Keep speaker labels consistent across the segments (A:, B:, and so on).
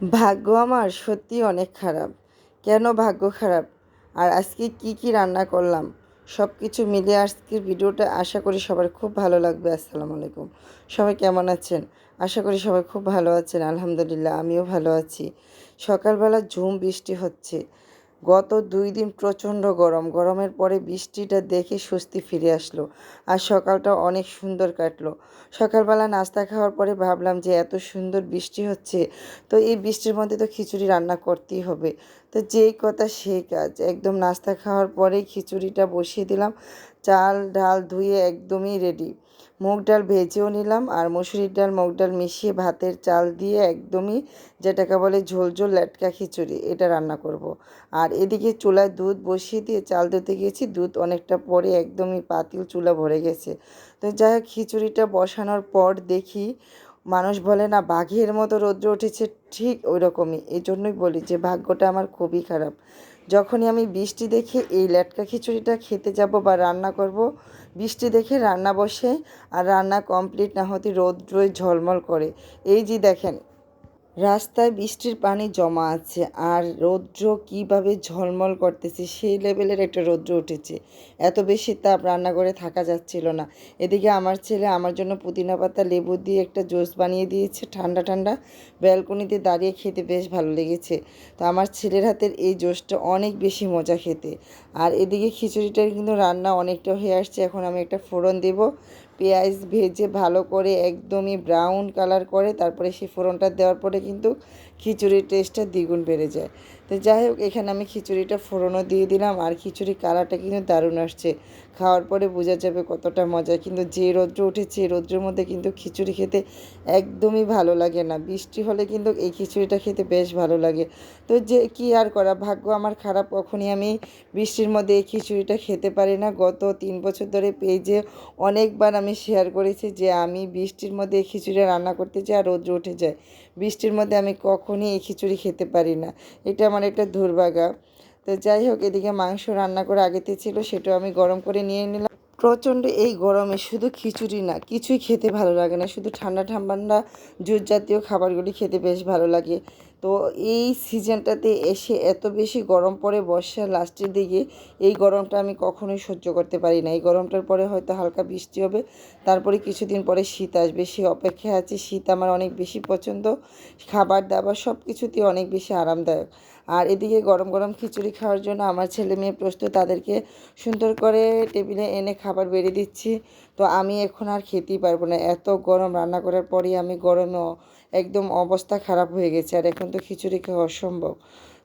A: ভাগ্য আমার সত্যি অনেক খারাপ। কেন ভাগ্য খারাপ? আর আজকে কি কি রান্না করলাম? সব কিছু মিলে আজকের ভিডিওটা আশা করি সবার খুব ভালো লাগবে। আসসালামু আলাইকুম। সবাই কেমন আছেন? আশা করি সবাই খুব ভালো আছেন। আলহামদুলিল্লাহ, আমিও ভালো আছি। সকালবেলা ঝুম বৃষ্টি হচ্ছে। গত দুই দিন প্রচণ্ড গরম। গরমের পরে বৃষ্টিটা দেখে স্বস্তি ফিরে আসলো আর সকালটা অনেক সুন্দর কাটলো। সকালবেলা নাস্তা খাওয়ার পরে ভাবলাম যে এত সুন্দর বৃষ্টি হচ্ছে, তো এই বৃষ্টির মধ্যে তো খিচুড়ি রান্না করতেই হবে। তো যেই কথা সেই কাজ। একদম নাস্তা খাওয়ার পরেই খিচুড়িটা বসিয়ে দিলাম। চাল, ডাল ধুয়ে একদমই রেডি মুগ ডাল ভেজেও নিলাম আর মুসুরির ডাল, মুগ ডাল মিশিয়ে ভাতের চাল দিয়ে একদমই যেটাকে বলে ঝোল ঝোল ল্যাটকা খিচুড়ি, এটা রান্না করব। আর এদিকে চুলায় দুধ বসিয়ে দিয়ে চাল ধুতে গেছি দুধ অনেকটা পরে একদমই পাতিল চুলা ভরে গেছে। তো যাই হোক, খিচুড়িটা বসানোর পর দেখি মানুষ বলে না, বাঘের মতো রৌদ্র উঠেছে ঠিক ওই রকমই এই জন্যই বলি যে, ভাগ্যটা আমার খুবই খারাপ। যখনই আমি বৃষ্টি দেখে এই ল্যাটকা খিচুড়িটা খেতে যাব বা রান্না করব, বৃষ্টি দেখে রান্না বসে আর রান্না কমপ্লিট না হতে রৌদ্রই ঝলমল করে। এই যে দেখেন রাস্তায় বৃষ্টির পানি জমা আছে আর রৌদ্র কীভাবে ঝলমল করতেছে, সেই লেভেলের একটা রৌদ্র উঠেছে। এত বেশি তাপ রান্নাঘরে থাকা যাচ্ছিল না। এদিকে আমার ছেলে আমার জন্য পুদিনা পাতা, লেবু দিয়ে একটা জুস বানিয়ে দিয়েছে। ঠান্ডা ঠান্ডা ব্যালকনিতে দাঁড়িয়ে খেতে বেশ ভালো লেগেছে। তো আমার ছেলের হাতের এই জুসটা অনেক বেশি মজা খেতে। আর এদিকে খিচুড়িটার কিন্তু রান্না অনেকটা হয়ে আসছে। এখন আমি একটা ফোড়ন দেবো। পেঁয়াজ ভেজে ভালো করে একদমই ব্রাউন কালার করে, তারপরে সেই ফোড়নটা দেওয়ার পরে কিন্তু খিচুড়ির টেস্টটা দ্বিগুণ বেড়ে যায়। তো যাই হোক, এখানে আমি খিচুড়িটা ফোড়নও দিয়ে দিলাম আর খিচুড়ি কালারটা কিন্তু দারুণ আসছে। খাওয়ার পরে বোঝা যাবে কতটা মজা, কিন্তু যে রৌদ্র উঠেছে রৌদ্রের মধ্যে কিন্তু খিচুড়ি খেতে একদমই ভালো লাগে না। বৃষ্টি হলে কিন্তু এই খিচুড়িটা খেতে বেশ ভালো লাগে। তো যে কি আর করা, ভাগ্য আমার খারাপ, কখনই আমি বৃষ্টির মধ্যে এই খিচুড়িটা খেতে পারি না। গত তিন বছর ধরে পেজে অনেকবার আমি শেয়ার করেছি যে আমি বৃষ্টির মধ্যে এই খিচুড়ি রান্না করতে চাই আর রৌদ্র উঠে যায়। বৃষ্টির মধ্যে আমি কখনই এই খিচুড়ি খেতে পারি না। এটা আমার একটা দুর্ভাগা। তো যাই হোক, এদিকে মাংস রান্না করে আগেতে ছিল সেটাও আমি গরম করে নিয়ে নিলাম। প্রচণ্ড এই গরমে শুধু খিচুড়ি না, কিছুই খেতে ভালো লাগে না। শুধু ঠান্ডা ঠান্ডা জুস জাতীয় খাবারগুলি খেতে বেশ ভালো লাগে। তো এই সিজনটাতে এসে এত বেশি গরম পড়ে বর্ষা লাস্টের দিকে, এই গরমটা আমি কখনোই সহ্য করতে পারি না। এই গরমটার পরে হয়তো হালকা বৃষ্টি হবে, তারপরে কিছুদিন পরে শীত আসবে। সে অপেক্ষায় আছে, শীত আমার অনেক বেশি পছন্দ। খাবার দাবার সব কিছুতেই অনেক বেশি আরামদায়ক। আর এদিকে গরম গরম খিচুড়ি খাওয়ার জন্য আমার ছেলে মেয়ে প্রস্তুত, তাদেরকে সুন্দর করে টেবিলে এনে খাবার বেড়ে দিচ্ছি। তো আমি এখন আর খেতেই পারব না। এত গরম রান্না করার পরেই আমি গরমে একদম অবস্থা খারাপ হয়ে গেছে আর এখন তো খিচুড়ি খাওয়া অসম্ভব।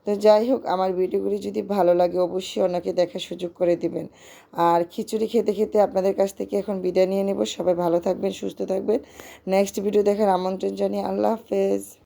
A: তো যাই হোক, আমার ভিডিওগুলি যদি ভালো লাগে অবশ্যই অনেকে দেখার সুযোগ করে দিবেন। আর খিচুড়ি খেতে খেতে আপনাদের কাছ থেকে এখন বিদায় নিয়ে নেব। সবাই ভালো থাকবেন, সুস্থ থাকবেন। নেক্সট ভিডিও দেখার আমন্ত্রণ জানিয়ে আল্লাহ হাফেজ।